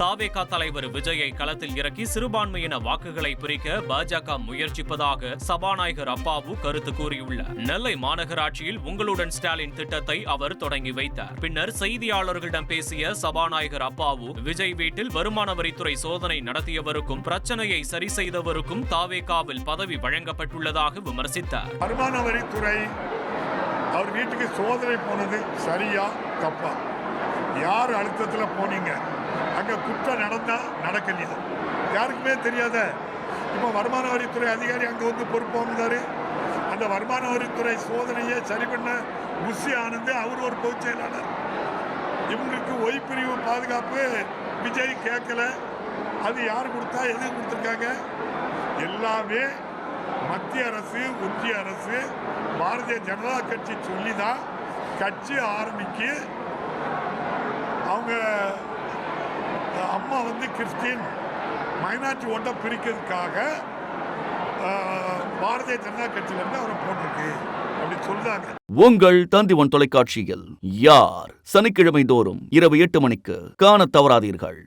தாவேகா தலைவர் விஜயை களத்தில் இறக்கி சிறுபான்மையின வாக்குகளை பிரிக்க பாஜக முயற்சிப்பதாக சபாநாயகர் அப்பாவு கருத்து கூறியுள்ளார். நெல்லை மாநகராட்சியில் உங்களுடன் ஸ்டாலின் திட்டத்தை அவர் தொடங்கி வைத்தார். பின்னர் செய்தியாளர்களிடம் பேசிய சபாநாயகர் அப்பாவு விஜய் வீட்டில் வருமான வரித்துறை சோதனை நடத்தியவருக்கும் பிரச்சனையை சரி செய்தவருக்கும் தாவேகாவில் பதவி வழங்கப்பட்டுள்ளதாக விமர்சித்தார். வருமான வரித்துறை அவர் வீட்டுக்கு சோதனை போனது சரியா தப்பா? யார் அழுத்தத்தில் போனீங்க? அங்கே குற்றம் நடந்தால் நடக்கலையா? யாருக்குமே தெரியாத. இப்போ வருமான வரித்துறை அதிகாரி அங்கே வந்து பொறுப்பு வந்தார் அந்த வருமான வரித்துறை சோதனையை சரி பண்ண முசி ஆனந்து அவர் ஒரு பொதுச் செயலாளர். இவங்களுக்கு ஒய்பிரிவு பாதுகாப்பு விஜய் கேட்கல. அது யார் கொடுத்தா எது கொடுத்துருக்காங்க? எல்லாமே மத்திய அரசு ஒன்றிய அரசு பாரதிய ஜனதா கட்சி சொல்லி தான் கட்சி ஆரம்பிக்கு அம்மா வந்து கிறிஸ்டின் மைனாரிட்டி ஓட்டை பிரிக்கிறதுக்காக பாரதிய ஜனதா கட்சியிலேருந்து அவரை போட்டிருக்கு. அப்படி சொல்றாங்க. உங்கள் தந்திவன் தொலைக்காட்சியில் யார்? சனிக்கிழமை தோறும் இரவு எட்டு மணிக்கு காண தவறாதீர்கள்.